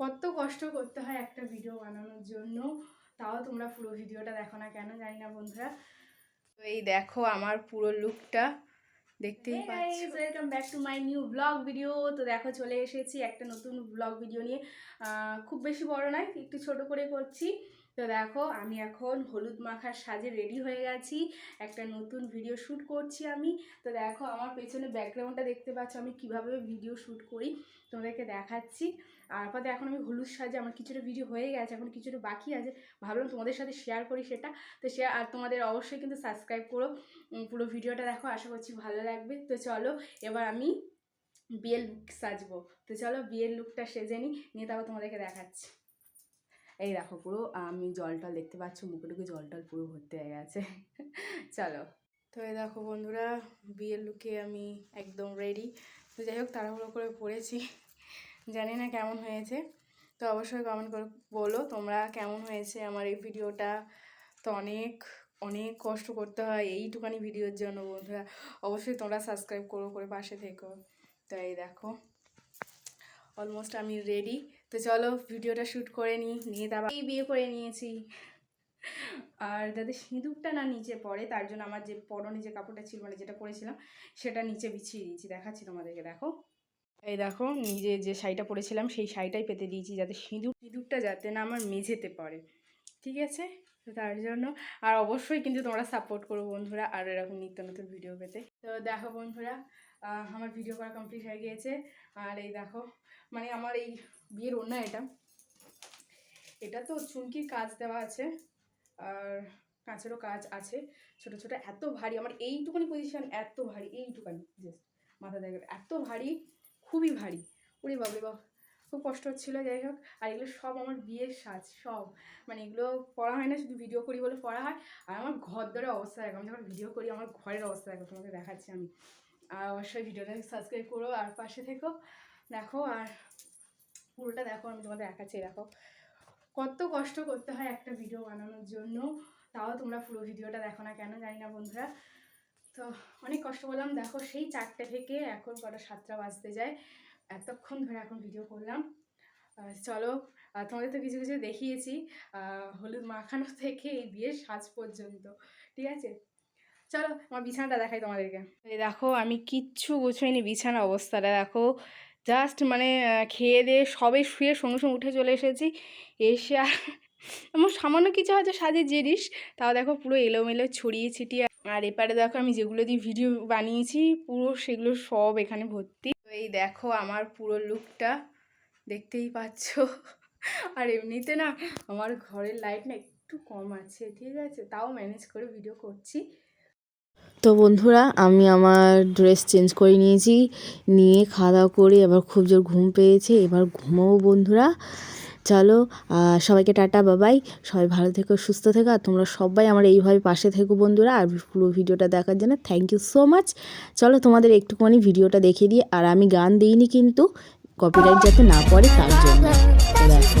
কত কষ্ট করতে হয় একটা ভিডিও বানানোর জন্য। তাও তোমরা পুরো ভিডিওটা দেখো না কেন জানি না বন্ধুরা। তো এই দেখো আমার পুরো লুকটা দেখতেই পাচ্ছ। Welcome back to my new blog video তো দেখো চলে এসেছি একটা নতুন ব্লগ ভিডিও নিয়ে। খুব বেশি বড় নয় একটু ছোট করে করছি। তো দেখো, আমি এখন হলুদ মাখার সাজে রেডি হয়ে গেছি। একটা নতুন ভিডিও শ্যুট করছি আমি। তো দেখো, আমার পেছনে ব্যাকগ্রাউন্ডটা দেখতে পাচ্ছ, আমি কীভাবে ভিডিও শ্যুট করি, তোমাদেরকে দেখাচ্ছি। আর আপাতত এখন আমি হলুদ সাজে আমার কিছুটা ভিডিও হয়ে গেছে, এখন কিছুটা বাকি আছে। ভাবলাম তোমাদের সাথে শেয়ার করি সেটা। তো শেয়ার আর তোমাদের অবশ্যই কিন্তু সাবস্ক্রাইব করো। পুরো ভিডিওটা দেখো, আশা করছি ভালো লাগবে। তো চলো, এবার আমি বিয়ের লুক সাজবো। তো চলো বিয়ের লুকটা সেজে নিই নিয়ে তারপর তোমাদেরকে দেখাচ্ছি। এই দেখো পুরো, আমি জল টল দেখতে পাচ্ছ, মুখে টুকে জল টল পুরো ভর্তি হয়ে গেছে। চলো। তো এই দেখো বন্ধুরা, বিয়ের লুকে আমি একদম রেডি তো যাই হোক, তাড়াহুড়ো করে পড়েছি। জানি না কেমন হয়েছে। তো অবশ্যই কমেন্ট করে বলো, তোমরা কেমন হয়েছে আমার এই ভিডিওটা? তো অনেক অনেক কষ্ট করতে হয় এইটুখানি ভিডিওর জন্য বন্ধুরা। অবশ্যই তোমরা সাবস্ক্রাইব করো, করে পাশে থেকো। তো এই দেখো। অলমোস্ট আমি রেডি তো চলো ভিডিওটা শ্যুট করে নিই, নিয়ে তারপর এই বিয়ে করে নিয়েছি। আর যাতে সিঁদুরটা না নিচে পড়ে, তার জন্য আমার যে পরনে যে কাপড়টা ছিল মানে যেটা পরেছিলাম, সেটা নিচে বিছিয়ে দিয়েছি। দেখাচ্ছি তোমাদেরকে, দেখো। এই দেখো, নিজে যে শাড়িটা পরেছিলাম, সেই শাড়িটাই পেতে দিয়েছি, যাতে সিঁদুর, সিঁদুরটা যাতে না আমার মেঝেতে পড়ে। ঠিক আছে? তো তার জন্য, আর অবশ্যই কিন্তু তোমরা সাপোর্ট করো বন্ধুরা আর এরকম নিত্য নতুন ভিডিও পেতে। তো দেখো বন্ধুরা আমার ভিডিও করা কমপ্লিট হয়ে গিয়েছে। আর এই দেখো মানে আমার এই বিয়ের অন্য এটা। এটা তো চুমকির কাজ দেওয়া আছে, আর কাঁচেরও কাজ আছে। ছোট ছোট, এত ভারী, আমার এইটুকুনি পজিশন এত ভারী, এইটুকানি জাস্ট মাথা দেখে এত ভারী, খুবই ভারী। উড়ি বাবরে বাব খুব কষ্ট হচ্ছিল, যাই হোক। আর এগুলো সব আমার বিয়ের সাজ, সব। মানে এগুলো পড়া হয় না, শুধু ভিডিও করি বলে পড়া হয়। আর আমার ঘর ধরে অবস্থা দেখো, আমি যখন ভিডিও করি, আমার ঘরের অবস্থা দেখো, তোমাকে দেখাচ্ছি আমি। আর অবশ্যই ভিডিওটা সাবস্ক্রাইব করো আর পাশে থেকো। দেখো, আর পুরোটা দেখো, আমি তোমাদের দেখাচ্ছি, দেখো। কত কষ্ট করতে হয় একটা ভিডিও বানানোর জন্য। তাও তোমরা পুরো ভিডিওটা দেখো না কেন, জানি না বন্ধুরা। তো অনেক কষ্ট করলাম। দেখো, সেই চারটে থেকে এখন কটা সাতটা বাজতে যায়। এতক্ষণ ধরে এখন ভিডিও করলাম। চলো তোমাদের তো কিছু কিছু দেখিয়েছি। হলুদ মাখানো থেকে এই বিয়ের সাজ পর্যন্ত। ঠিক আছে? চলো আমার বিছানাটা দেখাই তোমাদেরকে। দেখো, আমি কিচ্ছু গুছোইনি বিছানা অবস্থাটা, দেখো। জাস্ট মানে খেয়ে দিয়ে সবে শুয়ে সঙ্গে সঙ্গে উঠে চলে এসেছি। এসে আর আমার সামান্য কিছু হয়তো সাজের জিনিস তাও দেখো পুরো এলোমেলো ছড়িয়ে ছিটিয়ে। আর এপারে দেখো আমি যেগুলো দিয়ে ভিডিও বানিয়েছি, পুরো সেগুলো সব এখানে ভর্তি। এই দেখো আমার পুরো লুকটা, দেখতেই পাচ্ছ। আর এমনিতে না, আমার ঘরের লাইট না একটু কম আছে, ঠিক আছে? তাও ম্যানেজ করে ভিডিও করছি। তো বন্ধুরা, আমি আমার ড্রেস চেঞ্জ করে নিয়েছি। নিয়ে খাওয়া দাওয়া করে এবার খুব জোর ঘুম পেয়েছে। এবার ঘুমাবো বন্ধুরা। চলো সবাইকে টাটা, বাবাই। সবাই ভালো থেকো, সুস্থ থেকো, আর তোমরা সবাই আমার এইভাবে পাশে থেকো বন্ধুরা। আর পুরো ভিডিওটা দেখার জন্য থ্যাংক ইউ সো মাচ চলো, তোমাদের একটুখানি ভিডিওটা দেখিয়ে দিই। আর আমি গান দিইনি কিন্তু কপিরাইট যাতে না পড়ে তার জন্য। দেখো।